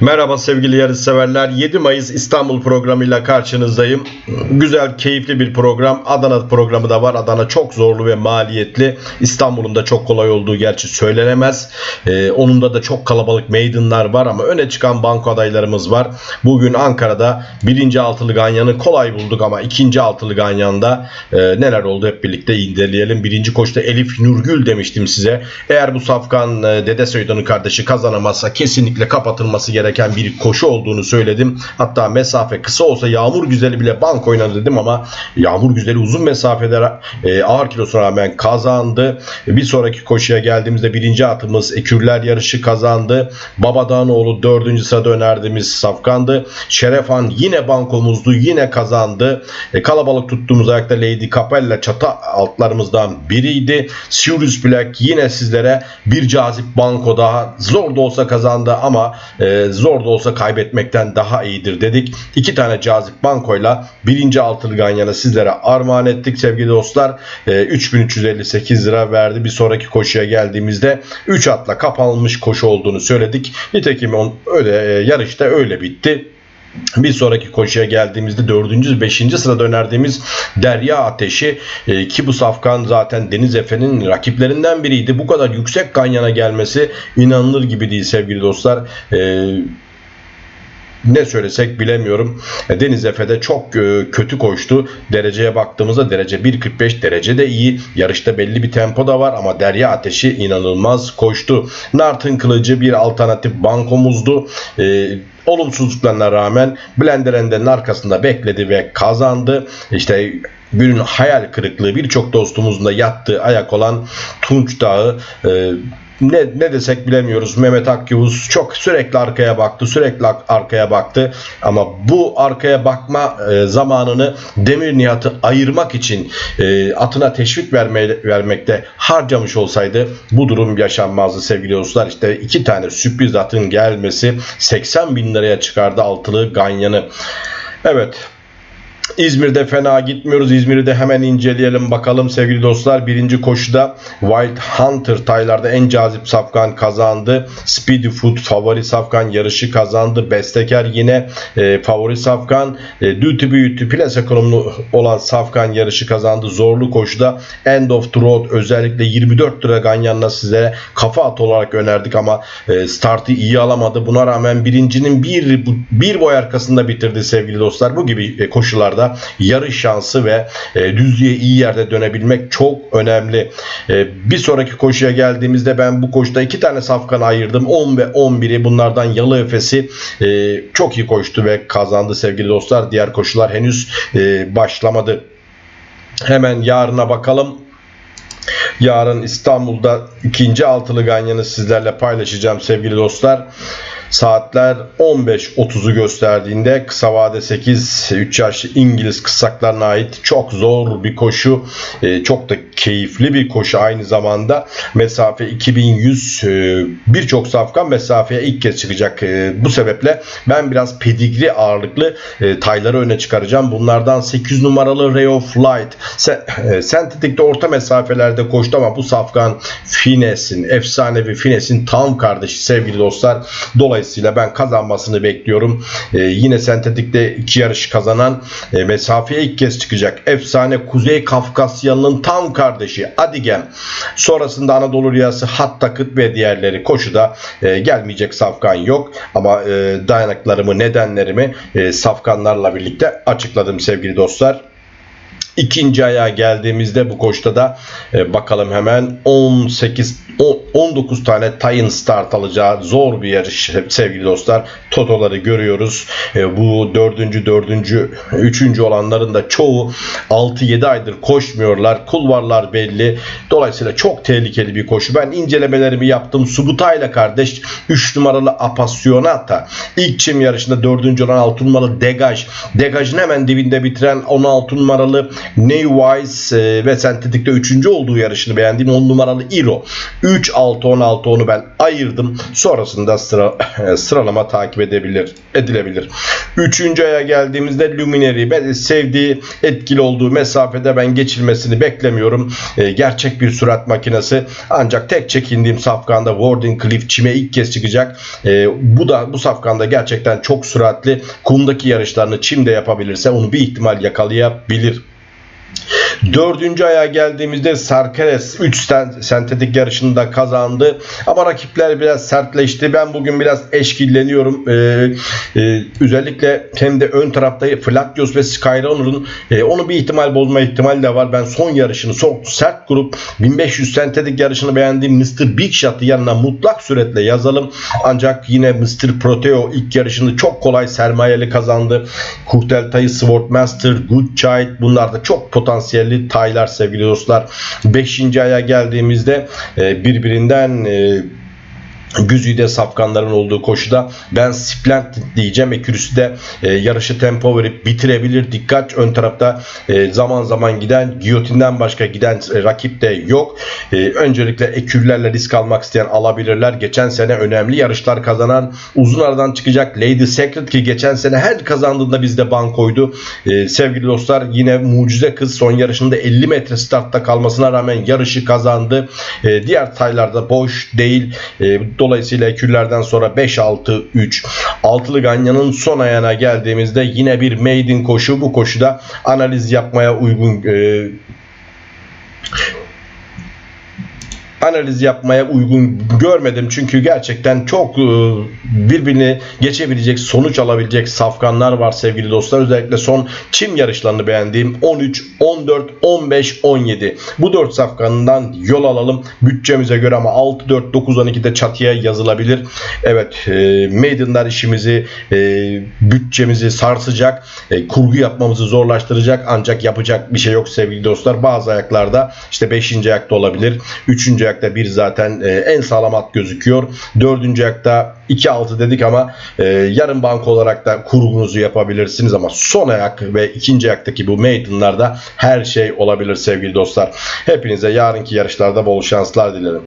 Merhaba sevgili yarışseverler. 7 Mayıs İstanbul programıyla karşınızdayım. Güzel, keyifli bir program. Adana programı da var. Adana çok zorlu ve maliyetli. İstanbul'un da çok kolay olduğu gerçi söylenemez. Ee, onun da çok kalabalık meydanlar var ama öne çıkan banko adaylarımız var. Bugün Ankara'da birinci altılı ganyanı kolay bulduk ama ikinci altılı ganyanda e, neler oldu hep birlikte inceleyelim. Birinci koşta Elif Nurgül demiştim size. Eğer bu safkan e, Dede Soydan'ın kardeşi kazanamazsa kesinlikle kapatılması gereken bir koşu olduğunu söyledim. Hatta mesafe kısa olsa yağmur güzeli bile bank oynadı dedim ama yağmur güzeli uzun mesafede e, ağır kilosuna rağmen kazandı. Bir sonraki koşuya geldiğimizde birinci atımız Ekürler yarışı kazandı. Babadanoğlu dördüncü sırada önerdiğimiz safkandı. Şerefan yine bankomuzdu yine kazandı. E, kalabalık tuttuğumuz ayakta Lady Capella çatı altlarımızdan biriydi. Sirius Black yine sizlere bir cazip banko daha zor da olsa kazandı ama e, zor da olsa kaybetmekten daha iyidir dedik. İki tane cazip bankoyla birinci altılı ganyanı sizlere armağan ettik sevgili dostlar. E, 3358 lira verdi. Bir sonraki koşuya geldiğimizde 3 atla kapanmış koşu olduğunu söyledik. Nitekim on, öyle e, yarışta öyle bitti. Bir sonraki koşuya geldiğimizde 4. 5. sırada önerdiğimiz Derya Ateşi e, ki bu safkan zaten Deniz Efe'nin rakiplerinden biriydi. Bu kadar yüksek ganyana gelmesi inanılır gibi değil sevgili dostlar. E, ne söylesek bilemiyorum. E, Deniz Efe'de çok e, kötü koştu. Dereceye baktığımızda derece 1.45 derece de iyi. Yarışta belli bir tempo da var ama Derya Ateşi inanılmaz koştu. Nart'ın kılıcı bir alternatif bankomuzdu. E, olumsuzluklarına rağmen Blenderen'denin arkasında bekledi ve kazandı. İşte günün hayal kırıklığı birçok dostumuzun da yattığı ayak olan Tunç Dağı e, ne, ne desek bilemiyoruz. Mehmet Akyavuz çok sürekli arkaya baktı, sürekli arkaya baktı. Ama bu arkaya bakma e, zamanını Demir Nihat'ı ayırmak için e, atına teşvik verme, vermekte harcamış olsaydı bu durum yaşanmazdı sevgili dostlar. İşte iki tane sürpriz atın gelmesi 80 bin liraya çıkardı altılı ganyanı. Evet İzmir'de fena gitmiyoruz. İzmir'i de hemen inceleyelim bakalım sevgili dostlar. Birinci koşuda Wild Hunter taylarda en cazip safkan kazandı. Speedy Food favori safkan yarışı kazandı. Bestekar yine e, favori safkan. E, Duty Beauty Plus ekonomlu olan safkan yarışı kazandı. Zorlu koşuda End of the Road özellikle 24 lira ganyanla sizlere kafa at olarak önerdik ama e, startı iyi alamadı. Buna rağmen birincinin bir, bir boy arkasında bitirdi sevgili dostlar. Bu gibi e, koşularda yarış şansı ve e, düzlüğe iyi yerde dönebilmek çok önemli. E, bir sonraki koşuya geldiğimizde ben bu koşuda iki tane safkan ayırdım. 10 ve 11'i bunlardan Yalı Efes'i e, çok iyi koştu ve kazandı sevgili dostlar. Diğer koşular henüz e, başlamadı. Hemen yarına bakalım. Yarın İstanbul'da ikinci altılı ganyanı sizlerle paylaşacağım sevgili dostlar. Saatler 15.30'u gösterdiğinde kısa vade 8 3 yaşlı İngiliz kısaklarına ait çok zor bir koşu. E, çok da keyifli bir koşu aynı zamanda. Mesafe 2100 e, birçok safkan mesafeye ilk kez çıkacak. E, bu sebeple ben biraz pedigri ağırlıklı tayları öne çıkaracağım. Bunlardan 8 numaralı Ray of Light. Se, sentetikte orta mesafelerde koştu ama bu safkan Fines'in, efsanevi Fines'in tam kardeşi sevgili dostlar. Dolayısıyla ben kazanmasını bekliyorum. E, yine sentetikte iki yarış kazanan e, mesafeye ilk kez çıkacak. Efsane Kuzey Kafkasyalı'nın tam kardeşi Adigem. Sonrasında Anadolu Rüyası Hattakıt ve diğerleri koşuda e, gelmeyecek safkan yok. Ama e, dayanaklarımı, nedenlerimi e, safkanlarla birlikte açıkladım sevgili dostlar. İkinci ayağa geldiğimizde bu koşta da e, bakalım hemen 18 o- 19 tane Tayin start alacağı zor bir yarış sevgili dostlar. Totoları görüyoruz. E, bu dördüncü, dördüncü, üçüncü olanların da çoğu 6-7 aydır koşmuyorlar. Kulvarlar belli. Dolayısıyla çok tehlikeli bir koşu. Ben incelemelerimi yaptım. Subutayla kardeş 3 numaralı Apassionata. İlk çim yarışında 4. olan 6 numaralı Degaj. Degaj'ın hemen dibinde bitiren 16 numaralı Neywise e, ve sentetikte 3. olduğu yarışını beğendiğim 10 numaralı Iro. 3 6 16 onu ben ayırdım. Sonrasında sıra sıralama takip edebilir edilebilir. Üçüncü aya geldiğimizde Luminary ben sevdiği etkili olduğu mesafede ben geçilmesini beklemiyorum. E, gerçek bir sürat makinesi. Ancak tek çekindiğim safkanda Warden Cliff çime ilk kez çıkacak. E, bu da bu safkanda gerçekten çok süratli. Kumdaki yarışlarını çimde yapabilirse onu bir ihtimal yakalayabilir. Dördüncü aya geldiğimizde Sarkeres 3 sentetik yarışında kazandı. Ama rakipler biraz sertleşti. Ben bugün biraz eşkilleniyorum. Ee, e, özellikle hem de ön tarafta Flatios ve Skyrunner'ın e, onu bir ihtimal bozma ihtimali de var. Ben son yarışını çok sert grup 1500 sentetik yarışını beğendiğim Mr. Big Shot'ı yanına mutlak suretle yazalım. Ancak yine Mr. Proteo ilk yarışını çok kolay sermayeli kazandı. Kurteltay'ı Swordmaster, Good Child bunlar da çok potansiyelli taylar sevgili dostlar. 5. aya geldiğimizde e, birbirinden e, Güzide safkanların olduğu koşuda ben Splendid diyeceğim. Ekürüsü de e, yarışı tempo verip bitirebilir. Dikkat ön tarafta e, zaman zaman giden giyotinden başka giden e, rakip de yok. E, öncelikle ekürlerle risk almak isteyen alabilirler. Geçen sene önemli yarışlar kazanan uzun aradan çıkacak Lady Secret ki geçen sene her kazandığında bizde bankoydu. E, sevgili dostlar yine mucize kız son yarışında 50 metre startta kalmasına rağmen yarışı kazandı. E, diğer taylarda boş değil. E, Dolayısıyla ekürlerden sonra 5-6-3 altılı ganyanın son ayağına geldiğimizde yine bir maiden koşu. Bu koşuda analiz yapmaya uygun e, analiz yapmaya uygun görmedim. Çünkü gerçekten çok e, birbirini geçebilecek, sonuç alabilecek safkanlar var sevgili dostlar. Özellikle son çim yarışlarını beğendiğim 13, 14, 15, 17. Bu 4 safkanından yol alalım. Bütçemize göre ama 6, 4, 9, 12'de çatıya yazılabilir. Evet, e, işimizi, e, bütçemizi sarsacak, e, kurgu yapmamızı zorlaştıracak ancak yapacak bir şey yok sevgili dostlar. Bazı ayaklarda işte 5. ayakta olabilir, 3 ayakta bir zaten e, en sağlam at gözüküyor. Dördüncü ayakta 2-6 dedik ama e, yarım bank olarak da kurgunuzu yapabilirsiniz ama son ayak ve ikinci ayaktaki bu maidenlarda her şey olabilir sevgili dostlar. Hepinize yarınki yarışlarda bol şanslar dilerim.